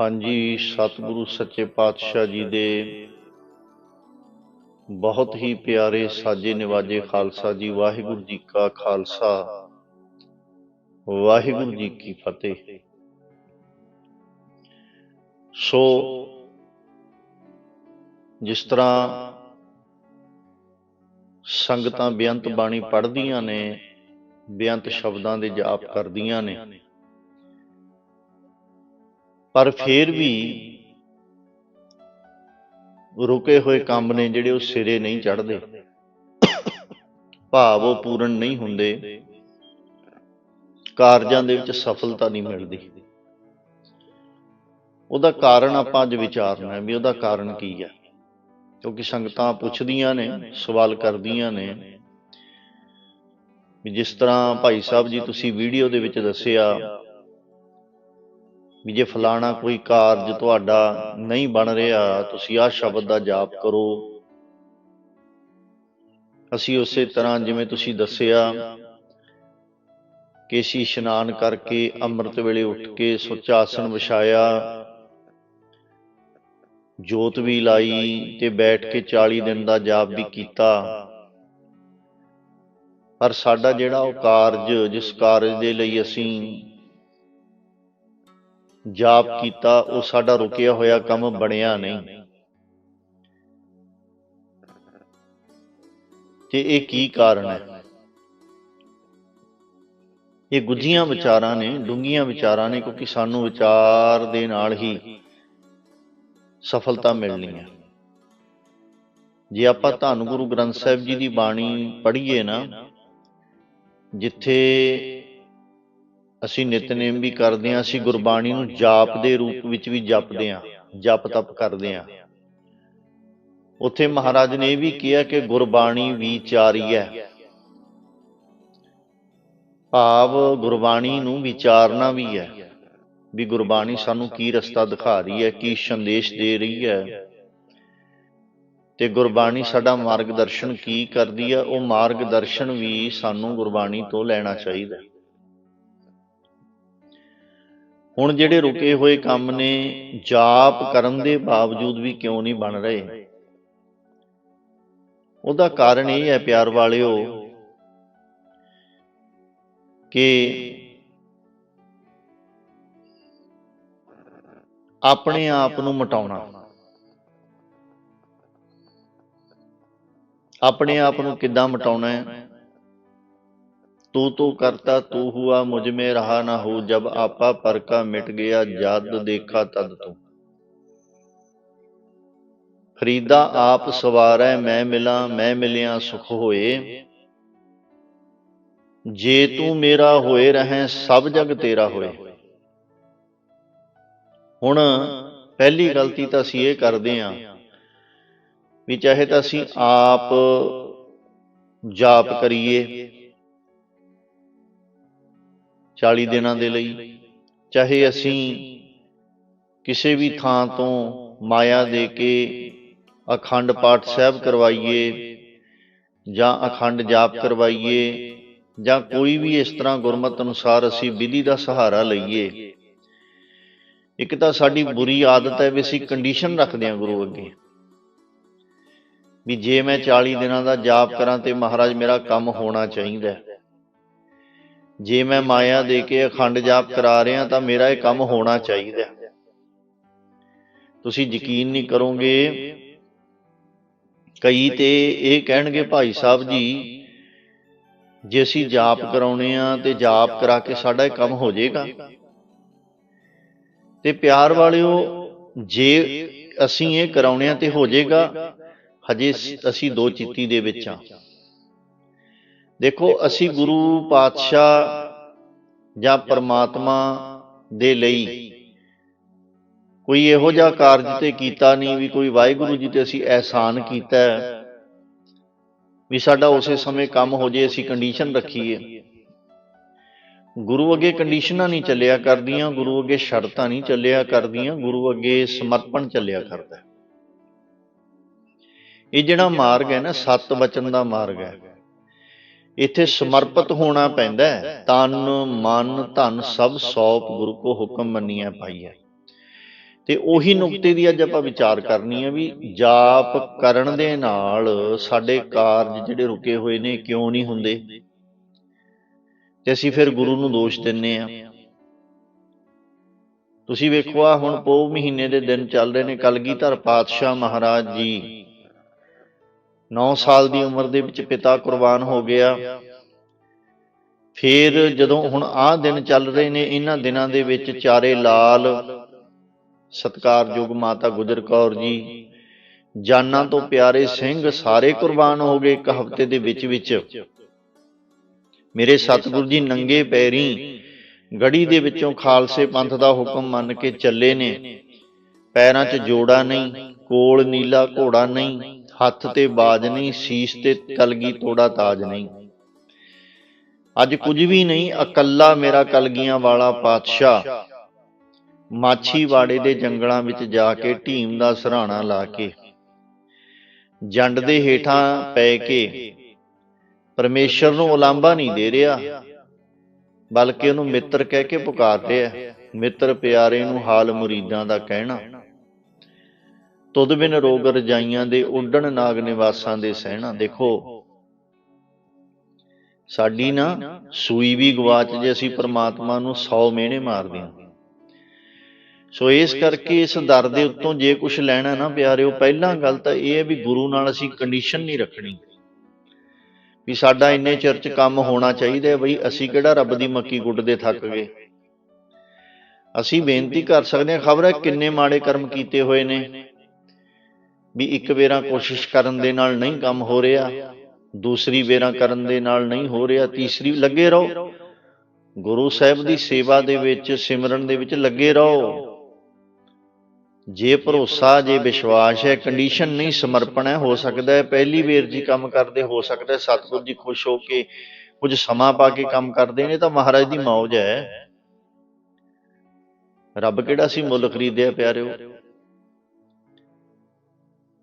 ਹਾਂਜੀ, ਸਤਿਗੁਰੂ ਸੱਚੇ ਪਾਤਸ਼ਾਹ ਜੀ ਦੇ ਬਹੁਤ ਹੀ ਪਿਆਰੇ ਸਾਜੇ ਨਿਵਾਜੇ ਖਾਲਸਾ ਜੀ, ਵਾਹਿਗੁਰੂ ਜੀ ਕਾ ਖਾਲਸਾ, ਵਾਹਿਗੁਰੂ ਜੀ ਕੀ ਫਤਿਹ। ਸੋ, ਜਿਸ ਤਰ੍ਹਾਂ ਸੰਗਤਾਂ ਬੇਅੰਤ ਬਾਣੀ ਪੜ੍ਹਦੀਆਂ ਨੇ, ਬੇਅੰਤ ਸ਼ਬਦਾਂ ਦੇ ਜਾਪ ਕਰਦੀਆਂ ਨੇ ਪਰ ਫਿਰ ਵੀ ਰੁਕੇ ਹੋਏ ਕੰਮ ਨੇ ਜਿਹੜੇ ਉਹ ਸਿਰੇ ਨਹੀਂ ਚੜ੍ਹਦੇ। ਭਾਵ ਉਹ ਪੂਰਨ ਨਹੀਂ ਹੁੰਦੇ। ਕਾਰਜਾਂ ਦੇ ਵਿੱਚ ਸਫਲਤਾ ਨਹੀਂ ਮਿਲਦੀ। ਉਹਦਾ ਕਾਰਨ ਆਪਾਂ ਅੱਜ ਵਿਚਾਰਨਾ ਹੈ ਵੀ ਉਹਦਾ ਕਾਰਨ ਕੀ ਹੈ। ਕਿਉਂਕਿ ਸੰਗਤਾਂ ਪੁੱਛਦੀਆਂ ਨੇ ਸਵਾਲ ਕਰਦੀਆਂ ਨੇ ਵੀ ਜਿਸ ਤਰ੍ਹਾਂ ਭਾਈ ਸਾਹਿਬ ਜੀ ਤੁਸੀਂ ਵੀਡੀਓ ਦੇ ਵਿੱਚ ਦੱਸਿਆ ਵੀ ਜੇ ਫਲਾਣਾ ਕੋਈ ਕਾਰਜ ਤੁਹਾਡਾ ਨਹੀਂ ਬਣ ਰਿਹਾ, ਤੁਸੀਂ ਆਹ ਸ਼ਬਦ ਦਾ ਜਾਪ ਕਰੋ। ਅਸੀਂ ਉਸੇ ਤਰ੍ਹਾਂ ਜਿਵੇਂ ਤੁਸੀਂ ਦੱਸਿਆ ਕਿ ਅਸੀਂ ਇਸ਼ਨਾਨ ਕਰਕੇ ਅੰਮ੍ਰਿਤ ਵੇਲੇ ਉੱਠ ਕੇ ਸੁੱਚਾ ਆਸਣ ਵਿਛਾਇਆ, ਜੋਤ ਵੀ ਲਾਈ ਤੇ ਬੈਠ ਕੇ 40 ਦਿਨ ਦਾ ਜਾਪ ਵੀ ਕੀਤਾ। ਪਰ ਸਾਡਾ ਜਿਹੜਾ ਉਹ ਕਾਰਜ, ਜਿਸ ਕਾਰਜ ਦੇ ਲਈ ਅਸੀਂ ਜਾਪ ਕੀਤਾ, ਉਹ ਸਾਡਾ ਰੁਕਿਆ ਹੋਇਆ ਕੰਮ ਬਣਿਆ ਨਹੀਂ। ਤੇ ਇਹ ਕੀ ਕਾਰਨ ਹੈ? ਇਹ ਗੁੱਝੀਆਂ ਵਿਚਾਰਾਂ ਨੇ, ਡੂੰਘੀਆਂ ਵਿਚਾਰਾਂ ਨੇ, ਕਿਉਂਕਿ ਸਾਨੂੰ ਵਿਚਾਰ ਦੇ ਨਾਲ ਹੀ ਸਫਲਤਾ ਮਿਲਣੀ ਹੈ। ਜੇ ਆਪਾਂ ਧੰਨ ਗੁਰੂ ਗ੍ਰੰਥ ਸਾਹਿਬ ਜੀ ਦੀ ਬਾਣੀ ਪੜ੍ਹੀਏ ਨਾ, ਜਿੱਥੇ ਅਸੀਂ ਨਿਤਨੇਮ ਵੀ ਕਰਦੇ ਹਾਂ, ਅਸੀਂ ਗੁਰਬਾਣੀ ਨੂੰ ਜਾਪ ਦੇ ਰੂਪ ਵਿੱਚ ਵੀ ਜਪਦੇ ਹਾਂ, ਜਪ ਤਪ ਕਰਦੇ ਹਾਂ। ਉੱਥੇ ਮਹਾਰਾਜ ਨੇ ਇਹ ਵੀ ਕਿਹਾ ਕਿ ਗੁਰਬਾਣੀ ਵਿਚਾਰੀ ਹੈ। ਭਾਵ ਗੁਰਬਾਣੀ ਨੂੰ ਵਿਚਾਰਨਾ ਵੀ ਹੈ, ਵੀ ਗੁਰਬਾਣੀ ਸਾਨੂੰ ਕੀ ਰਸਤਾ ਦਿਖਾ ਰਹੀ ਹੈ, ਕੀ ਸੰਦੇਸ਼ ਦੇ ਰਹੀ ਹੈ। ਤੇ ਗੁਰਬਾਣੀ ਸਾਡਾ ਮਾਰਗਦਰਸ਼ਨ ਕੀ ਕਰਦੀ ਹੈ, ਉਹ ਮਾਰਗਦਰਸ਼ਨ ਵੀ ਸਾਨੂੰ ਗੁਰਬਾਣੀ ਤੋਂ ਲੈਣਾ ਚਾਹੀਦਾ ਹੁਣ ਜਿਹੜੇ ਰੁਕੇ ਹੋਏ ਕੰਮ ਨੇ, ਜਾਪ ਕਰਨ ਦੇ ਬਾਵਜੂਦ ਵੀ ਕਿਉਂ ਨਹੀਂ ਬਣ ਰਹੇ? ਉਹਦਾ ਕਾਰਨ ਇਹ ਹੈ ਪਿਆਰ ਵਾਲਿਓ ਕਿ ਆਪਣੇ ਆਪ ਨੂੰ ਮਟਾਉਣਾ। ਆਪਣੇ ਆਪ ਨੂੰ ਕਿੱਦਾਂ ਮਟਾਉਣਾ ਹੈ? तू तो करता तू हुआ मुझ में रहा ना हो जब आपा पर का मिट गया जद देखा तद तू ਫਰੀਦਾ ਆਪ ਸਵਾਰੈ ਮੈਂ ਮਿਲਾਂ ਮੈਂ ਮਿਲਿਆ ਸੁਖ ਹੋਏ ਜੇ ਤੂੰ ਮੇਰਾ ਹੋਏ ਰਹੈ ਸਭ ਜਗ ਤੇਰਾ ਹੋਏ ਹੁਣ ਪਹਿਲੀ ਗਲਤੀ ਤਾਂ ਅਸੀਂ ਇਹ ਕਰਦੇ ਆਂ ਵੀ ਚਾਹੇ ਤਾਂ ਅਸੀਂ ਆਪ ਜਾਪ ਕਰੀਏ 40 ਦਿਨਾਂ ਦੇ ਲਈ। ਚਾਹੇ ਅਸੀਂ ਕਿਸੇ ਵੀ ਥਾਂ ਤੋਂ ਮਾਇਆ ਦੇ ਕੇ ਅਖੰਡ ਪਾਠ ਸਾਹਿਬ ਕਰਵਾਈਏ ਜਾਂ ਅਖੰਡ ਜਾਪ ਕਰਵਾਈਏ ਜਾਂ ਕੋਈ ਵੀ ਇਸ ਤਰ੍ਹਾਂ ਗੁਰਮਤ ਅਨੁਸਾਰ ਅਸੀਂ ਵਿਧੀ ਦਾ ਸਹਾਰਾ ਲਈਏ। ਇੱਕ ਤਾਂ ਸਾਡੀ ਬੁਰੀ ਆਦਤ ਹੈ ਵੀ ਅਸੀਂ ਕੰਡੀਸ਼ਨ ਰੱਖਦੇ ਹਾਂ ਗੁਰੂ ਅੱਗੇ। ਵੀ ਜੇ ਮੈਂ 40 ਦਿਨਾਂ ਦਾ ਜਾਪ ਕਰਾਂ ਤੇ ਮਹਾਰਾਜ ਮੇਰਾ ਕੰਮ ਹੋਣਾ ਚਾਹੀਦਾ ਹੈ। ਜੇ ਮੈਂ ਮਾਇਆ ਦੇ ਕੇ ਅਖੰਡ ਜਾਪ ਕਰਾ ਰਿਹਾ ਤਾਂ ਮੇਰਾ ਇਹ ਕੰਮ ਹੋਣਾ ਚਾਹੀਦਾ। ਤੁਸੀਂ ਯਕੀਨ ਨਹੀਂ ਕਰੋਗੇ। ਕਈ ਤੇ ਇਹ ਕਹਿਣਗੇ ਭਾਈ ਸਾਹਿਬ ਜੀ ਜੇ ਅਸੀਂ ਜਾਪ ਕਰਾਉਣੇ ਆ ਤੇ ਜਾਪ ਕਰਾ ਕੇ ਸਾਡਾ ਇਹ ਕੰਮ ਹੋ ਜਾਏਗਾ। ਤੇ ਪਿਆਰ ਵਾਲਿਓ ਜੇ ਅਸੀਂ ਇਹ ਕਰਾਉਣੇ ਆ ਤੇ ਹੋ ਜਾਏਗਾ। ਹਜੇ ਅਸੀਂ ਦੋ ਚਿੱਤੀ ਦੇ ਵਿੱਚ ਆ ਦੇਖੋ ਅਸੀਂ ਗੁਰੂ ਪਾਤਸ਼ਾਹ ਜਾਂ ਪਰਮਾਤਮਾ ਦੇ ਲਈ ਕੋਈ ਇਹੋ ਜਿਹਾ ਕਾਰਜ ਤੇ ਕੀਤਾ ਨਹੀਂ ਵੀ ਕੋਈ ਵਾਹਿਗੁਰੂ ਜੀ ਤੇ ਅਸੀਂ ਅਹਿਸਾਨ ਕੀਤਾ ਵੀ ਸਾਡਾ ਉਸੇ ਸਮੇਂ ਕੰਮ ਹੋ ਜੇ ਅਸੀਂ ਕੰਡੀਸ਼ਨ ਰੱਖੀਏ। ਗੁਰੂ ਅੱਗੇ ਕੰਡੀਸ਼ਨਾਂ ਨਹੀਂ ਚੱਲਿਆ ਕਰਦੀਆਂ ਗੁਰੂ ਅੱਗੇ ਸ਼ਰਤਾਂ ਨਹੀਂ ਚੱਲਿਆ ਕਰਦੀਆਂ ਗੁਰੂ ਅੱਗੇ ਸਮਰਪਣ ਚੱਲਿਆ ਕਰਦਾ ਇਹ ਜਿਹੜਾ ਮਾਰਗ ਹੈ ਨਾ ਸਤ ਵਚਨ ਦਾ ਮਾਰਗ ਹੈ। ਇੱਥੇ ਸਮਰਪਿਤ ਹੋਣਾ ਪੈਂਦਾ ਹੈ। ਤਨ, ਮਨ, ਧਨ ਸਭ ਸੌਪ ਗੁਰੂ ਕੋ ਹੁਕਮ ਮੰਨੀਆਂ ਹੈ ਤੇ ਉਹੀ ਨੁਕਤੇ ਦੀ ਅੱਜ ਆਪਾਂ ਵਿਚਾਰ ਕਰਨੀ ਹੈ ਵੀ ਜਾਪ ਕਰਨ ਦੇ ਨਾਲ ਸਾਡੇ ਕਾਰਜ ਜਿਹੜੇ ਰੁਕੇ ਹੋਏ ਨੇ ਕਿਉਂ ਨਹੀਂ ਹੁੰਦੇ? ਤੇ ਅਸੀਂ ਫਿਰ ਗੁਰੂ ਨੂੰ ਦੋਸ਼ ਦਿੰਨੇ ਆ। ਤੁਸੀਂ ਵੇਖੋ ਆ ਹੁਣ ਪੋ ਮਹੀਨੇ ਦੇ ਦਿਨ ਚੱਲ ਰਹੇ ਨੇ। ਕਲਗੀਧਰ ਪਾਤਸ਼ਾਹ ਮਹਾਰਾਜ ਜੀ 9 ਸਾਲ ਦੀ ਉਮਰ ਦੇ ਵਿੱਚ ਪਿਤਾ ਕੁਰਬਾਨ ਹੋ ਗਿਆ। ਫਿਰ ਜਦੋਂ ਹੁਣ ਆਹ ਦਿਨ ਚੱਲ ਰਹੇ ਨੇ, ਇਹਨਾਂ ਦਿਨਾਂ ਦੇ ਵਿੱਚ ਚਾਰੇ ਲਾਲ ਸਤਕਾਰਯੋਗ ਮਾਤਾ ਗੁਜਰ ਕੌਰ ਜੀ, ਜਾਨਾਂ ਤੋਂ ਪਿਆਰੇ ਸਿੰਘ ਸਾਰੇ ਕੁਰਬਾਨ ਹੋ ਗਏ ਇੱਕ ਹਫ਼ਤੇ ਦੇ ਵਿੱਚ ਵਿੱਚ। ਮੇਰੇ ਸਤਿਗੁਰੂ ਜੀ ਨੰਗੇ ਪੈਰੀ ਗੜੀ ਦੇ ਵਿੱਚੋਂ ਖਾਲਸੇ ਪੰਥ ਦਾ ਹੁਕਮ ਮੰਨ ਕੇ ਚੱਲੇ ਨੇ। ਪੈਰਾਂ 'ਚ ਜੋੜਾ ਨਹੀਂ, ਕੋਲ ਨੀਲਾ ਘੋੜਾ ਨਹੀਂ ਹੱਥ ਤੇ ਬਾਜ ਨਹੀਂ ਸੀਸ ਤੇ ਕਲਗੀ ਤੋੜਾ ਤਾਜ ਨਹੀਂ। ਅੱਜ ਕੁਝ ਵੀ ਨਹੀਂ ਇਕੱਲਾ ਮੇਰਾ ਕਲਗੀਆਂ ਵਾਲਾ ਪਾਤਸ਼ਾਹ। ਮਾਛੀਵਾੜੇ ਦੇ ਜੰਗਲਾਂ ਵਿੱਚ ਜਾ ਕੇ ਢੀਮ ਦਾ ਸਰਾਣਾ ਲਾ ਕੇ। ਜੰਡ ਦੇ ਹੇਠਾਂ ਪੈ ਕੇ। ਪਰਮੇਸ਼ਰ ਨੂੰ ਉਲਾਂਭਾ ਨਹੀਂ ਦੇ ਰਿਹਾ। ਬਲਕਿ ਉਹਨੂੰ ਮਿੱਤਰ ਕਹਿ ਕੇ ਪੁਕਾਰ ਰਿਹਾ। ਮਿੱਤਰ ਪਿਆਰੇ ਨੂੰ ਹਾਲ ਮੁਰੀਦਾਂ ਦਾ ਕਹਿਣਾ। ਤੁਧ ਬਿਨ ਰੋਗ ਰਜਾਈਆਂ ਦੇ ਉੱਡਣ ਨਾਗ ਨਿਵਾਸਾਂ ਦੇ ਸਹਿਣਾ ਦੇਖੋ। ਸਾਡੀ ਨਾ ਸੂਈ ਵੀ ਗਵਾਚ ਜੇ ਅਸੀਂ ਪ੍ਰਮਾਤਮਾ ਨੂੰ 100 ਮਿਹਣੇ ਮਾਰਦੇ ਹਾਂ। ਸੋ ਇਸ ਕਰਕੇ ਇਸ ਦਰ ਦੇ ਉੱਤੋਂ ਜੇ ਕੁਝ ਲੈਣਾ ਨਾ ਪਿਆਰਿਓ ਪਹਿਲਾਂ ਗੱਲ ਤਾਂ ਇਹ ਹੈ ਵੀ ਗੁਰੂ ਨਾਲ ਅਸੀਂ ਕੰਡੀਸ਼ਨ ਨਹੀਂ ਰੱਖਣੀ। ਵੀ ਸਾਡਾ ਇੰਨੇ ਚਿਰ ਚ ਕੰਮ ਹੋਣਾ ਚਾਹੀਦਾ ਹੈ ਬਈ ਅਸੀਂ ਕਿਹੜਾ ਰੱਬ ਦੀ ਮੱਕੀ ਗੁੱਡਦੇ ਥੱਕ ਗਏ? ਅਸੀਂ ਬੇਨਤੀ ਕਰ ਸਕਦੇ ਹਾਂ ਖਬਰ ਹੈ ਕਿੰਨੇ ਮਾੜੇ ਕਰਮ ਕੀਤੇ ਹੋਏ ਨੇ। ਵੀ ਇੱਕ ਵੇਰਾ ਕੋਸ਼ਿਸ਼ ਕਰਨ ਦੇ ਨਾਲ ਨਹੀਂ ਕੰਮ ਹੋ ਰਿਹਾ, ਦੂਸਰੀ ਵੇਰਾ ਕਰਨ ਦੇ ਨਾਲ ਨਹੀਂ ਹੋ ਰਿਹਾ, ਤੀਸਰੀ ਲੱਗੇ ਰਹੋ। ਗੁਰੂ ਸਾਹਿਬ ਦੀ ਸੇਵਾ ਦੇ ਵਿੱਚ, ਸਿਮਰਨ ਦੇ ਵਿੱਚ ਲੱਗੇ ਰਹੋ। ਜੇ ਭਰੋਸਾ, ਜੇ ਵਿਸ਼ਵਾਸ ਹੈ ਕੰਡੀਸ਼ਨ ਨਹੀਂ ਸਮਰਪਣ ਹੈ, ਹੋ ਸਕਦਾ ਹੈ ਪਹਿਲੀ ਵੇਰ ਜੀ ਕੰਮ ਕਰਦੇ, ਹੋ ਸਕਦਾ ਹੈ ਸਤਿਗੁਰੂ ਜੀ ਖੁਸ਼ ਹੋ ਕੇ ਕੁਝ ਸਮਾਂ ਪਾ ਕੇ ਕੰਮ ਕਰਦੇ ਨੇ, ਤਾਂ ਮਹਾਰਾਜ ਦੀ ਮੌਜ ਹੈ। ਰੱਬ ਕਿਹੜਾ ਸੀ ਮੁੱਲ ਖਰੀਦਿਆ ਪਿਆਰਿਓ?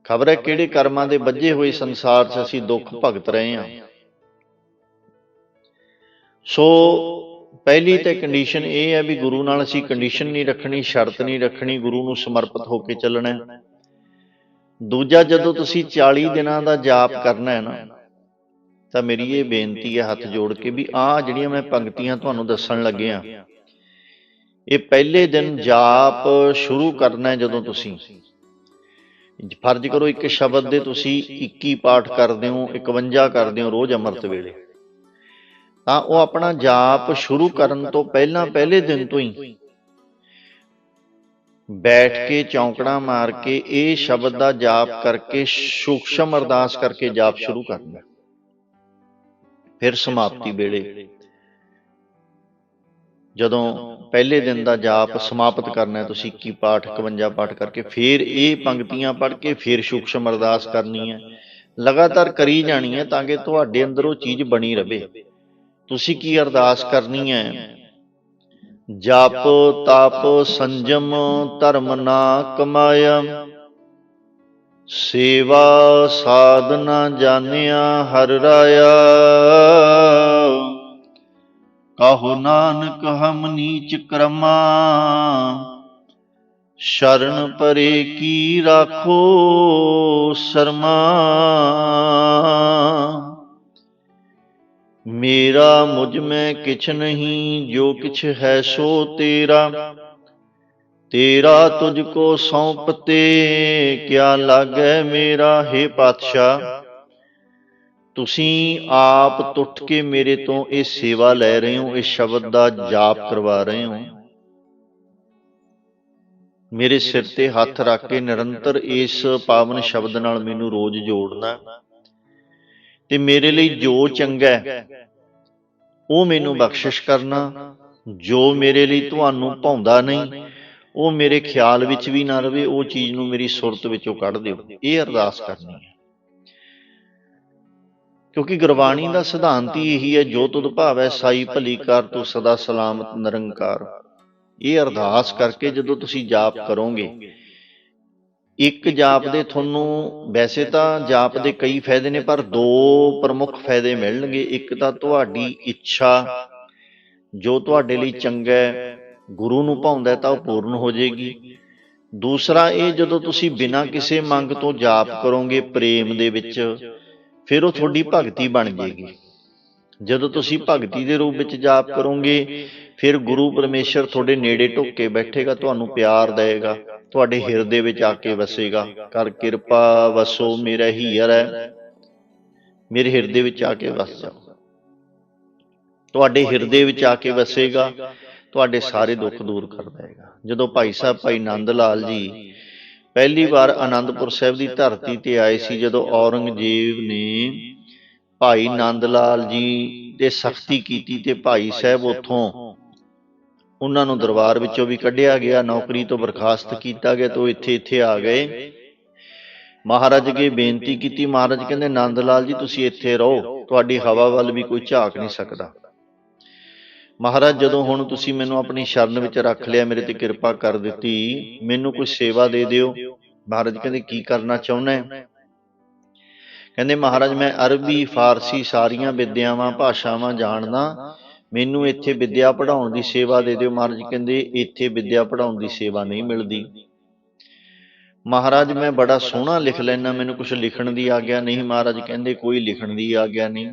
ਖਬਰ ਹੈ ਕਿਹੜੇ ਕਰਮਾਂ ਦੇ ਵੱਜੇ ਹੋਏ ਸੰਸਾਰ 'ਚ ਅਸੀਂ ਦੁੱਖ ਭਗਤ ਰਹੇ ਹਾਂ। ਸੋ ਪਹਿਲੀ ਤੇ ਕੰਡੀਸ਼ਨ ਇਹ ਹੈ ਵੀ ਗੁਰੂ ਨਾਲ ਅਸੀਂ ਕੰਡੀਸ਼ਨ ਨਹੀਂ ਰੱਖਣੀ, ਸ਼ਰਤ ਨਹੀਂ ਰੱਖਣੀ, ਗੁਰੂ ਨੂੰ ਸਮਰਪਿਤ ਹੋ ਕੇ ਚੱਲਣਾ ਹੈ। ਦੂਜਾ, ਜਦੋਂ ਤੁਸੀਂ 40 ਦਿਨਾਂ ਦਾ ਜਾਪ ਕਰਨਾ ਹੈ ਨਾ, ਤਾਂ ਮੇਰੀ ਇਹ ਬੇਨਤੀ ਹੈ ਹੱਥ ਜੋੜ ਕੇ ਵੀ ਆਹ ਜਿਹੜੀਆਂ ਮੈਂ ਪੰਕਤੀਆਂ ਤੁਹਾਨੂੰ ਦੱਸਣ ਲੱਗਿਆ ਇਹ ਪਹਿਲੇ ਦਿਨ ਜਾਪ ਸ਼ੁਰੂ ਕਰਨਾ ਹੈ ਜਦੋਂ ਤੁਸੀਂ। ਫਰਜ਼ ਕਰੋ ਇੱਕ ਸ਼ਬਦ ਦੇ ਤੁਸੀਂ 21 ਪਾਠ ਕਰਦੇ ਹੋ 51 ਕਰਦੇ ਹੋ ਰੋਜ਼ ਅੰਮ੍ਰਿਤ ਵੇਲੇ। ਤਾਂ ਉਹ ਆਪਣਾ ਜਾਪ ਸ਼ੁਰੂ ਕਰਨ ਤੋਂ ਪਹਿਲਾਂ ਪਹਿਲੇ ਦਿਨ ਤੋਂ ਹੀ। ਬੈਠ ਕੇ ਚੌਂਕੜਾ ਮਾਰ ਕੇ ਇਹ ਸ਼ਬਦ ਦਾ ਜਾਪ ਕਰਕੇ ਸੂਖਸ਼ਮ ਅਰਦਾਸ ਕਰਕੇ ਜਾਪ ਸ਼ੁਰੂ ਕਰਨਾ। ਫਿਰ ਸਮਾਪਤੀ ਵੇਲੇ। ਜਦੋਂ ਪਹਿਲੇ ਦਿਨ ਦਾ ਜਾਪ ਸਮਾਪਤ ਕਰਨਾ ਹੈ, ਤੁਸੀਂ ਕੀ ਪਾਠ 51 ਪਾਠ ਕਰਕੇ ਫਿਰ ਇਹ ਪੰਕਤੀਆਂ ਪੜ੍ਹ ਕੇ ਫਿਰ ਸੂਖਸ਼ਮ ਅਰਦਾਸ ਕਰਨੀ ਹੈ। ਲਗਾਤਾਰ ਕਰੀ ਜਾਣੀ ਹੈ ਤਾਂ ਕਿ ਤੁਹਾਡੇ ਅੰਦਰ ਉਹ ਚੀਜ਼ ਬਣੀ ਰਵੇ ਤੁਸੀਂ ਕੀ ਅਰਦਾਸ ਕਰਨੀ ਹੈ? ਜਪ, ਤਪ, ਸੰਜਮ, ਧਰਮ ਨਾ ਕਮਾਇਆ। ਸੇਵਾ, ਸਾਧਨਾ ਜਾਣਿਆ ਹਰ ਰਾਇਆ। ਕਹੋ ਨਾਨਕ ਹਮ ਨੀਚ ਕਰਮਾ ਸ਼ਰਨ ਪਰੇ ਕੀ ਰਾਖੋ ਸ਼ਰਮਾ ਮੇਰਾ ਮੁਝ ਮੈਂ ਕਿਛ ਨਹੀਂ ਜੋ ਕਿਛ ਹੈ ਸੋ ਤੇਰਾ ਤੇਰਾ ਤੁਝ ਕੋ ਸੌਂਪਤੇ ਕਿਆ ਲਾਗੈ ਮੇਰਾ ਹੈ ਪਾਤਸ਼ਾਹ ਤੁਸੀਂ ਆਪ ਟੁੱਟ ਕੇ ਮੇਰੇ ਤੋਂ ਇਹ ਸੇਵਾ ਲੈ ਰਹੇ ਹੋ, ਇਹ ਸ਼ਬਦ ਦਾ ਜਾਪ ਕਰਵਾ ਰਹੇ ਹੋ। ਮੇਰੇ ਸਿਰ ਤੇ ਹੱਥ ਰੱਖ ਕੇ ਨਿਰੰਤਰ ਇਸ ਪਾਵਨ ਸ਼ਬਦ ਨਾਲ ਮੈਨੂੰ ਰੋਜ਼ ਜੋੜਨਾ। ਤੇ ਮੇਰੇ ਲਈ ਜੋ ਚੰਗਾ ਹੈ, ਉਹ ਮੈਨੂੰ ਬਖਸ਼ਿਸ਼ ਕਰਨਾ। ਜੋ ਮੇਰੇ ਲਈ ਤੁਹਾਨੂੰ ਭਾਉਂਦਾ ਨਹੀਂ, ਉਹ ਮੇਰੇ ਖਿਆਲ ਵਿੱਚ ਵੀ ਨਾ ਰਵੇ, ਉਹ ਚੀਜ਼ ਨੂੰ ਮੇਰੀ ਸੁਰਤ ਵਿੱਚੋਂ ਕੱਢ ਦਿਓ। ਇਹ ਅਰਦਾਸ ਕਰਨੀ ਹੈ। ਕਿਉਂਕਿ ਗੁਰਬਾਣੀ ਦਾ ਸਿਧਾਂਤ ਹੀ ਇਹੀ ਹੈ, ਜੋ ਤੁਧ ਭਾਵੈ ਸਾਈ ਭਲੀ ਕਰ, ਤੂੰ ਸਦਾ ਸਲਾਮਤ ਨਿਰੰਕਾਰ। ਇਹ ਅਰਦਾਸ ਕਰਕੇ ਜਦੋਂ ਤੁਸੀਂ ਜਾਪ ਕਰੋਗੇ, ਇੱਕ ਜਾਪ ਦੇ ਤੁਹਾਨੂੰ ਵੈਸੇ ਤਾਂ ਜਾਪ ਦੇ ਕਈ ਫਾਇਦੇ ਨੇ, ਪਰ ਦੋ ਪ੍ਰਮੁੱਖ ਫਾਇਦੇ ਮਿਲਣਗੇ। ਇੱਕ ਤਾਂ ਤੁਹਾਡੀ ਇੱਛਾ, ਜੋ ਤੁਹਾਡੇ ਲਈ ਚੰਗਾ ਹੈ, ਗੁਰੂ ਨੂੰ ਭਾਉਂਦਾ ਤਾਂ ਉਹ ਪੂਰਨ ਹੋ ਜਾਏਗੀ। ਦੂਸਰਾ ਇਹ ਜਦੋਂ ਤੁਸੀਂ ਬਿਨਾਂ ਕਿਸੇ ਮੰਗ ਤੋਂ ਜਾਪ ਕਰੋਗੇ, ਪ੍ਰੇਮ ਦੇ ਵਿੱਚ ਫਿਰ ਉਹ ਤੁਹਾਡੀ ਭਗਤੀ ਬਣ ਜਾਏਗੀ। ਜਦੋਂ ਤੁਸੀਂ ਭਗਤੀ ਦੇ ਰੂਪ ਵਿੱਚ ਜਾਪ ਕਰੋਗੇ ਫਿਰ ਗੁਰੂ ਪਰਮੇਸ਼ਰ ਤੁਹਾਡੇ ਨੇੜੇ ਢੁੱਕ ਕੇ ਬੈਠੇਗਾ ਤੁਹਾਨੂੰ ਪਿਆਰ ਦੇਵੇਗਾ ਤੁਹਾਡੇ ਹਿਰਦੇ ਵਿੱਚ ਆ ਕੇ ਵਸੇਗਾ। ਕਰ ਕਿਰਪਾ ਵਸੋ ਮੇਰਾ ਹੀਰ ਹੈ। ਮੇਰੇ ਹਿਰਦੇ ਵਿੱਚ ਆ ਕੇ ਵਸ। ਜਾਓ ਤੁਹਾਡੇ ਹਿਰਦੇ ਵਿੱਚ ਆ ਕੇ ਵਸੇਗਾ ਤੁਹਾਡੇ ਸਾਰੇ ਦੁੱਖ ਦੂਰ ਕਰ ਦੇਗਾ ਜਦੋਂ ਭਾਈ ਸਾਹਿਬ ਭਾਈ ਨੰਦ ਲਾਲ ਜੀ ਪਹਿਲੀ ਵਾਰ ਆਨੰਦਪੁਰ ਸਾਹਿਬ ਦੀ ਧਰਤੀ ਤੇ ਆਏ ਸੀ ਜਦੋਂ ਔਰੰਗਜ਼ੇਬ ਨੇ ਭਾਈ ਨੰਦ ਲਾਲ ਜੀ ਤੇ ਸਖਤੀ ਕੀਤੀ ਤੇ ਭਾਈ ਸਾਹਿਬ ਉਥੋਂ ਉਹਨਾਂ ਨੂੰ ਦਰਬਾਰ ਵਿੱਚੋਂ ਵੀ ਕੱਢਿਆ ਗਿਆ, ਨੌਕਰੀ ਤੋਂ ਬਰਖਾਸਤ ਕੀਤਾ ਗਿਆ ਤੋਂ ਇੱਥੇ ਇੱਥੇ ਆ ਗਏ। ਮਹਾਰਾਜ ਅੱਗੇ ਬੇਨਤੀ ਕੀਤੀ, ਮਹਾਰਾਜ ਕਹਿੰਦੇ ਨੰਦ ਲਾਲ ਜੀ, ਤੁਸੀਂ ਇੱਥੇ ਰਹੋ, ਤੁਹਾਡੀ ਹਵਾ ਵੱਲ ਵੀ ਕੋਈ ਝਾਕ ਨਹੀਂ ਸਕਦਾ। ਮਹਾਰਾਜ, ਜਦੋਂ ਹੁਣ ਤੁਸੀਂ ਮੈਨੂੰ ਆਪਣੀ ਸ਼ਰਨ ਵਿੱਚ ਰੱਖ ਲਿਆ, ਮੇਰੇ ਤੇ ਕਿਰਪਾ ਕਰ ਦਿੱਤੀ, ਮੈਨੂੰ ਕੋਈ ਸੇਵਾ ਦੇ ਦਿਓ। ਮਹਾਰਾਜ ਕਹਿੰਦੇ, ਕੀ ਕਰਨਾ ਚਾਹੁੰਦਾ ਹੈ? ਕਹਿੰਦੇ, ਮਹਾਰਾਜ, ਮੈਂ ਅਰਬੀ, ਫਾਰਸੀ ਸਾਰੀਆਂ ਵਿਦਿਆਵਾਂ, ਭਾਸ਼ਾਵਾਂ ਜਾਣਦਾ। ਮੈਨੂੰ ਇੱਥੇ ਵਿਦਿਆ ਪੜਾਉਣ ਦੀ ਸੇਵਾ ਦੇ ਦਿਓ। ਮਹਾਰਾਜ ਕਹਿੰਦੇ, ਇੱਥੇ ਵਿਦਿਆ ਪੜਾਉਣ ਦੀ ਸੇਵਾ ਨਹੀਂ ਮਿਲਦੀ। ਮਹਾਰਾਜ, ਮੈਂ ਬੜਾ ਸੋਹਣਾ ਲਿਖ ਲੈਣਾ ਮੈਨੂੰ ਕੁਝ ਲਿਖਣ ਦੀ ਆਗਿਆ ਨਹੀਂ। ਮਹਾਰਾਜ ਕਹਿੰਦੇ, ਕੋਈ ਲਿਖਣ ਦੀ ਆਗਿਆ ਨਹੀਂ।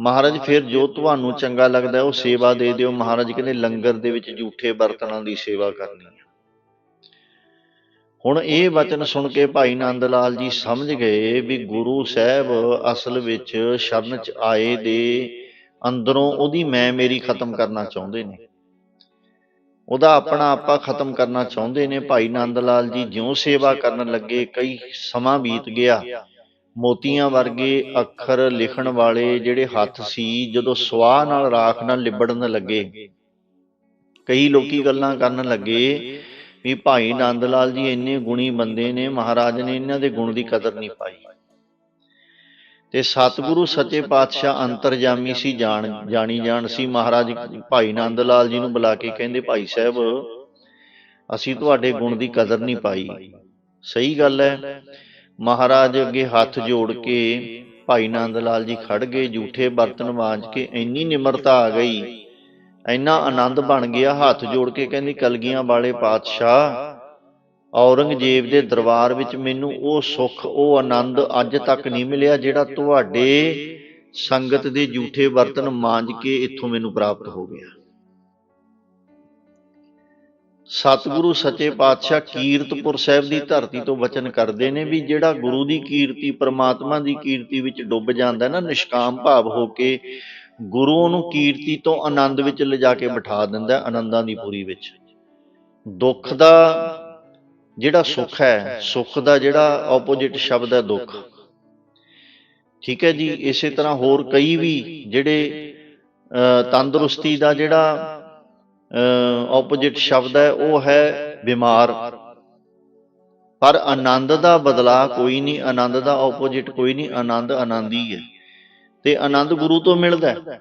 ਮਹਾਰਾਜ ਫਿਰ ਜੋ ਤੁਹਾਨੂੰ ਚੰਗਾ ਲੱਗਦਾ ਉਹ ਸੇਵਾ ਦੇ ਦਿਓ। ਮਹਾਰਾਜ ਕਹਿੰਦੇ ਲੰਗਰ ਦੇ ਵਿੱਚ ਝੂਠੇ ਬਰਤਨਾਂ ਦੀ ਸੇਵਾ ਕਰਨੀ ਹੈ। ਹੁਣ ਇਹ ਵਚਨ ਸੁਣ ਕੇ ਭਾਈ ਨੰਦ ਲਾਲ ਜੀ ਸਮਝ ਗਏ ਵੀ ਗੁਰੂ ਸਾਹਿਬ ਅਸਲ ਵਿੱਚ ਸ਼ਰਨ ਚ ਆਏ ਦੇ ਅੰਦਰੋਂ ਉਹਦੀ ਮੈਂ ਮੇਰੀ ਖਤਮ ਕਰਨਾ ਚਾਹੁੰਦੇ ਨੇ। ਉਹਦਾ ਆਪਣਾ ਆਪਾ ਖਤਮ ਕਰਨਾ ਚਾਹੁੰਦੇ ਨੇ। ਭਾਈ ਨੰਦ ਲਾਲ ਜੀ ਜਿਉਂ ਸੇਵਾ ਕਰਨ ਲੱਗੇ ਕਈ ਸਮਾਂ ਬੀਤ ਗਿਆ। ਮੋਤੀਆਂ ਵਰਗੇ ਅੱਖਰ ਲਿਖਣ ਵਾਲੇ ਜਿਹੜੇ ਹੱਥ ਸੀ, ਜਦੋਂ ਸਵਾਹ ਨਾਲ ਰਾਖ ਨਾਲ ਲਿਬੜਨ ਲੱਗੇ, ਕਈ ਲੋਕੀ ਗੱਲਾਂ ਕਰਨ ਲੱਗੇ ਵੀ ਭਾਈ ਨੰਦ ਲਾਲ ਜੀ ਇੰਨੇ ਗੁਣੀ ਬੰਦੇ ਨੇ, ਮਹਾਰਾਜ ਨੇ ਇਹਨਾਂ ਦੇ ਗੁਣ ਦੀ ਕਦਰ ਨਹੀਂ ਪਾਈ। ਤੇ ਸਤਿਗੁਰੂ ਸੱਚੇ ਪਾਤਸ਼ਾਹ ਅੰਤਰਜਾਮੀ ਸੀ, ਜਾਣ, ਜਾਣੀ ਜਾਣ ਸੀ। ਮਹਾਰਾਜ ਭਾਈ ਨੰਦ ਲਾਲ ਜੀ ਨੂੰ ਬੁਲਾ ਕੇ ਕਹਿੰਦੇ, ਭਾਈ ਸਾਹਿਬ, ਅਸੀਂ ਤੁਹਾਡੇ ਗੁਣ ਦੀ ਕਦਰ ਨਹੀਂ ਪਾਈ। ਸਹੀ ਗੱਲ ਹੈ। ਮਹਾਰਾਜ ਅੱਗੇ ਹੱਥ ਜੋੜ ਕੇ ਭਾਈ ਨੰਦ ਲਾਲ ਜੀ ਖੜ ਗਏ ਝੂਠੇ ਬਰਤਨ ਮਾਂਜ ਕੇ ਇੰਨੀ ਨਿਮਰਤਾ ਆ ਗਈ। ਇੰਨਾ ਆਨੰਦ ਬਣ ਗਿਆ ਹੱਥ ਜੋੜ ਕੇ ਕਹਿੰਦੀ ਕਲਗੀਆਂ ਵਾਲੇ ਪਾਤਸ਼ਾਹ ਔਰੰਗਜ਼ੇਬ ਦੇ ਦਰਬਾਰ ਵਿੱਚ ਮੈਨੂੰ ਉਹ ਸੁੱਖ ਉਹ ਆਨੰਦ ਅੱਜ ਤੱਕ ਨਹੀਂ ਮਿਲਿਆ ਜਿਹੜਾ ਤੁਹਾਡੇ ਸੰਗਤ ਦੇ ਝੂਠੇ ਬਰਤਨ ਮਾਂਜ ਕੇ ਇੱਥੋਂ ਮੈਨੂੰ ਪ੍ਰਾਪਤ ਹੋ ਗਿਆ। ਸਤਿਗੁਰੂ ਸੱਚੇ ਪਾਤਸ਼ਾਹ ਕੀਰਤਪੁਰ ਸਾਹਿਬ ਦੀ ਧਰਤੀ ਤੋਂ ਵਚਨ ਕਰਦੇ ਨੇ ਵੀ ਜਿਹੜਾ ਗੁਰੂ ਦੀ ਕੀਰਤੀ, ਪ੍ਰਮਾਤਮਾ ਦੀ ਕੀਰਤੀ ਵਿੱਚ ਡੁੱਬ ਜਾਂਦਾ ਨਾ, ਨਿਸ਼ਕਾਮ ਭਾਵ ਹੋ ਕੇ ਗੁਰੂ ਨੂੰ ਕੀਰਤੀ ਤੋਂ ਆਨੰਦ ਵਿੱਚ ਲਿਜਾ ਕੇ ਬਿਠਾ ਦਿੰਦਾ ਆਨੰਦਾਂ ਦੀ ਪੂਰੀ ਵਿੱਚ। ਦੁੱਖ ਦਾ ਜਿਹੜਾ ਸੁੱਖ ਹੈ, ਸੁੱਖ ਦਾ ਜਿਹੜਾ ਆਪੋਜੀਟ ਸ਼ਬਦ ਹੈ ਦੁੱਖ। ਠੀਕ ਹੈ ਜੀ, ਇਸੇ ਤਰ੍ਹਾਂ ਹੋਰ ਕਈ ਵੀ ਜਿਹੜੇ ਤੰਦਰੁਸਤੀ ਦਾ ਜਿਹੜਾ ਆਪੋਜੀਟ ਸ਼ਬਦ ਹੈ, ਉਹ ਹੈ ਬਿਮਾਰ। ਪਰ ਆਨੰਦ ਦਾ ਬਦਲਾ ਕੋਈ ਨਹੀਂ, ਆਨੰਦ ਦਾ ਆਪੋਜੀਟ ਕੋਈ ਨਹੀਂ, ਆਨੰਦ ਆਨੰਦ ਹੀ ਹੈ। ਤੇ ਆਨੰਦ ਗੁਰੂ ਤੋਂ ਮਿਲਦਾ ਹੈ।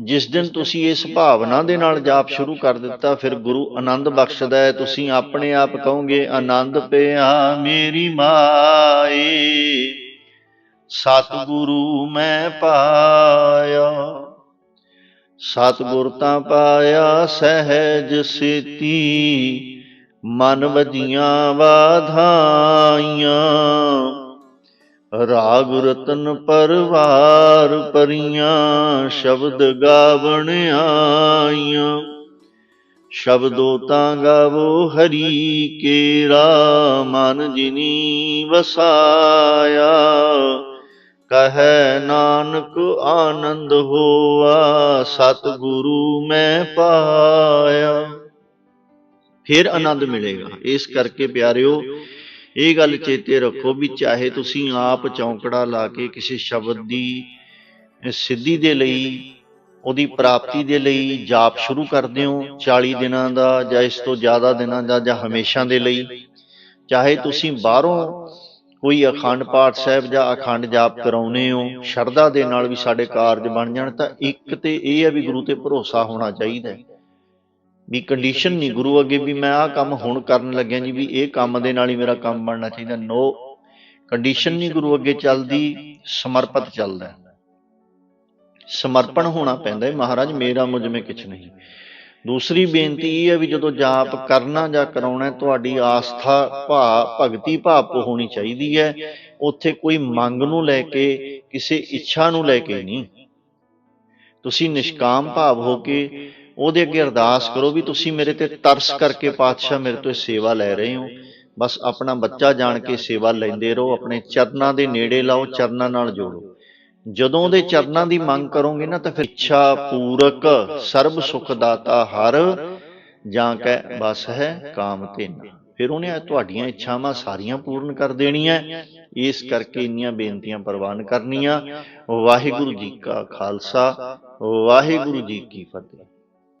ਜਿਸ ਦਿਨ ਤੁਸੀਂ ਇਸ ਭਾਵਨਾ ਦੇ ਨਾਲ ਜਾਪ ਸ਼ੁਰੂ ਕਰ ਦਿੱਤਾ, ਫਿਰ ਗੁਰੂ ਆਨੰਦ ਬਖਸ਼ਦਾ ਹੈ। ਤੁਸੀਂ ਆਪਣੇ ਆਪ ਕਹੋਗੇ, ਆਨੰਦ ਪਿਆ ਮੇਰੀ ਮਾਏ, ਸਤਿਗੁਰੂ ਮੈਂ ਪਾਇਆ। ਸਤਿਗੁਰ ਤਾਂ ਪਾਇਆ ਸਹਿਜ ਸੇਤੀ, ਮਨ ਵਜੀਆਂ ਵਾਧਾਈਆਂ। ਰਾਗ ਰਤਨ ਪਰਵਾਰ ਪਰੀਆਂ, ਸ਼ਬਦ ਗਾਵਣ ਆਈਆਂ। ਸ਼ਬਦੋ ਤਾਂ ਗਾਵੋ ਹਰੀ ਕੇਰਾ, ਮਨ ਜਿਨੀ ਵਸਾਇਆ। ਕਹੈ ਨਾਨਕ ਆਨੰਦ ਹੋਆ, ਸਤਿਗੁਰੂ ਮੈਂ ਪਾਇਆ। ਫਿਰ ਆਨੰਦ ਮਿਲੇਗਾ। ਇਸ ਕਰਕੇ ਪਿਆਰਿਓ, ਇਹ ਗੱਲ ਚੇਤੇ ਰੱਖੋ ਵੀ ਚਾਹੇ ਤੁਸੀਂ ਆਪ ਚੌਂਕੜਾ ਲਾ ਕੇ ਕਿਸੇ ਸ਼ਬਦ ਦੀ ਸਿੱਧੀ ਦੇ ਲਈ, ਉਹਦੀ ਪ੍ਰਾਪਤੀ ਦੇ ਲਈ ਜਾਪ ਸ਼ੁਰੂ ਕਰਦੇ ਹੋ 40 ਦਿਨਾਂ ਦਾ ਜਾਂ ਇਸ ਤੋਂ ਜ਼ਿਆਦਾ ਦਿਨਾਂ ਦਾ ਜਾਂ ਹਮੇਸ਼ਾ ਦੇ ਲਈ। ਚਾਹੇ ਤੁਸੀਂ ਬਾਹਰੋਂ ਕੋਈ ਅਖੰਡ ਪਾਠ ਸਾਹਿਬ ਜਾਂ ਅਖੰਡ ਜਾਪ ਕਰਾਉਨੇ ਹੋ ਸ਼ਰਧਾ ਦੇ ਨਾਲ ਵੀ ਸਾਡੇ ਕਾਰਜ ਬਣ ਜਾਣ ਤਾਂ ਇੱਕ ਤੇ ਇਹ ਹੈ ਵੀ ਗੁਰੂ ਤੇ ਭਰੋਸਾ ਹੋਣਾ ਚਾਹੀਦਾ ਹੈ। ਵੀ ਕੰਡੀਸ਼ਨ ਨਹੀਂ ਗੁਰੂ ਅੱਗੇ ਵੀ ਮੈਂ ਆਹ ਕੰਮ ਹੁਣ ਕਰਨ ਲੱਗਿਆ ਜੀ ਵੀ ਇਹ ਕੰਮ ਦੇ ਨਾਲ ਹੀ ਮੇਰਾ ਕੰਮ ਬਣਨਾ ਚਾਹੀਦਾ। ਨੋ ਕੰਡੀਸ਼ਨ ਨਹੀਂ ਗੁਰੂ ਅੱਗੇ ਚੱਲਦੀ ਸਮਰਪਿਤ ਚੱਲਦਾ। ਸਮਰਪਣ ਹੋਣਾ ਪੈਂਦਾ ਹੈ। ਮਹਾਰਾਜ ਮੇਰਾ ਮੁਝ ਮੇ ਕੁਛ ਨਹੀਂ। ਦੂਸਰੀ ਬੇਨਤੀ ਇਹ ਹੈ ਵੀ ਜਦੋਂ ਜਾਪ ਕਰਨਾ ਜਾਂ ਕਰਾਉਣਾ ਤੁਹਾਡੀ ਆਸਥਾ ਭਾ ਭਗਤੀ ਭਾਵ ਹੋਣੀ ਚਾਹੀਦੀ ਹੈ। ਉੱਥੇ ਕੋਈ ਮੰਗ ਨੂੰ ਲੈ ਕੇ ਕਿਸੇ ਇੱਛਾ ਨੂੰ ਲੈ ਕੇ ਨਹੀਂ। ਤੁਸੀਂ ਨਿਸ਼ਕਾਮ ਭਾਵ ਹੋ ਕੇ ਉਹਦੇ ਅੱਗੇ ਅਰਦਾਸ ਕਰੋ ਵੀ ਤੁਸੀਂ ਮੇਰੇ ਤੇ ਤਰਸ ਕਰਕੇ ਪਾਤਸ਼ਾਹ ਮੇਰੇ ਤੋਂ ਸੇਵਾ ਲੈ ਰਹੇ ਹੋ। ਬਸ ਆਪਣਾ ਬੱਚਾ ਜਾਣ ਕੇ ਸੇਵਾ ਲੈਂਦੇ ਰਹੋ ਆਪਣੇ ਚਰਨਾਂ ਦੇ ਨੇੜੇ ਲਾਓ ਚਰਨਾਂ ਨਾਲ ਜੋੜੋ। ਜਦੋਂ ਉਹਦੇ ਚਰਨਾਂ ਦੀ ਮੰਗ ਕਰੋਗੇ ਨਾ ਤਾਂ ਫਿਰ ਇੱਛਾ ਪੂਰਕ ਸਰਬ ਸੁਖ ਦਾਤਾ ਹਰ ਜਾਂ ਕੈ ਬਸ ਹੈ ਕਾਮ ਤੇ ਫਿਰ ਉਹਨੇ ਤੁਹਾਡੀਆਂ ਇੱਛਾਵਾਂ ਸਾਰੀਆਂ ਪੂਰਨ ਕਰ ਦੇਣੀਆਂ। ਇਸ ਕਰਕੇ ਇੰਨੀਆਂ ਬੇਨਤੀਆਂ ਪ੍ਰਵਾਨ ਕਰਨੀਆਂ। ਵਾਹਿਗੁਰੂ ਜੀ ਕਾ ਖਾਲਸਾ। ਵਾਹਿਗੁਰੂ ਜੀ ਕੀ ਫਤਿਹ।